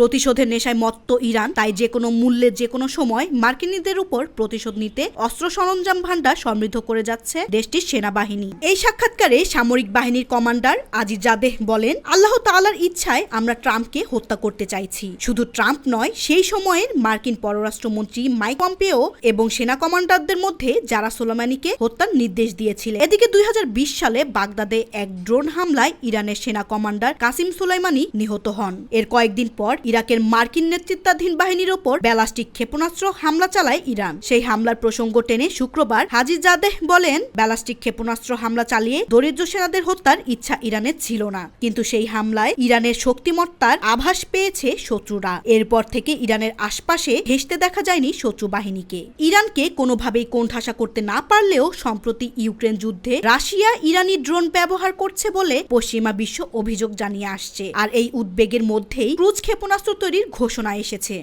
প্রতিশোধের নেশায় মত্ত ইরান, তাই যে কোনো মূল্যে যে কোনো সময় মার্কিনীদের উপর প্রতিশোধ নিতে অস্ত্র সরঞ্জাম ভান্ডার সমৃদ্ধ করে যাচ্ছে দেশটির সেনাবাহিনী। এই সাক্ষাৎকারে সামরিক বাহিনীর কমান্ডার আজিজ জাদেহ বলেন, আল্লাহ তাআলার ইচ্ছায় আমরা ট্রাম্পকে হত্যা করতে চাইছি। শুধু ট্রাম্প নয়, সেই সময়ের মার্কিন পররাষ্ট্রমন্ত্রী মাইক পম্পেও এবং সেনা কমান্ডারদের মধ্যে যারা সোলামানিকে হত্যার নির্দেশ দিয়েছিলেন এদিকে দুই হাজার বিশ সালে বাগদাদে এক ড্রোন হামলায় ইরানের সেনা কমান্ডার কাসিম সুলাইমানি নিহত হন। এর কয়েকদিন পর ইরাকের মার্কিন নেতৃত্বাধীন বাহিনীর ওপর ব্যালাস্টিক ক্ষেপণাস্ত্র হামলা চালায় ইরান। সেই হামলার প্রসঙ্গ টেনে শুক্রবার হাজি জাদেহ বলেন, ব্যালাস্টিক ক্ষেপণাস্ত্র হামলা চালিয়ে দরিদ্র সেনাদের হত্যার ইচ্ছা ইরানের ছিল না। কিন্তু সেই হামলায় ইরানের শক্তিমত্তার আভাস পেয়েছে শত্রুরা। এরপর থেকে ইরানের আশপাশে ঘেঁষতে দেখা যায়নি শত্রু বাহিনীকে। ইরানকে কোনোভাবেই কোণঠাসা করতে না পারলেও সম্প্রতি ইউক্রেন যুদ্ধে রাশিয়া ইরানি ড্রোন ব্যবহার করছে বলে পশ্চিমা বিশ্ব অভিযোগ জানিয়ে আসছে। আর এই উদ্বেগের মধ্যেই ক্রুজ ক্ষেপণাস্ত্র তৈরির ঘোষণা এসেছে।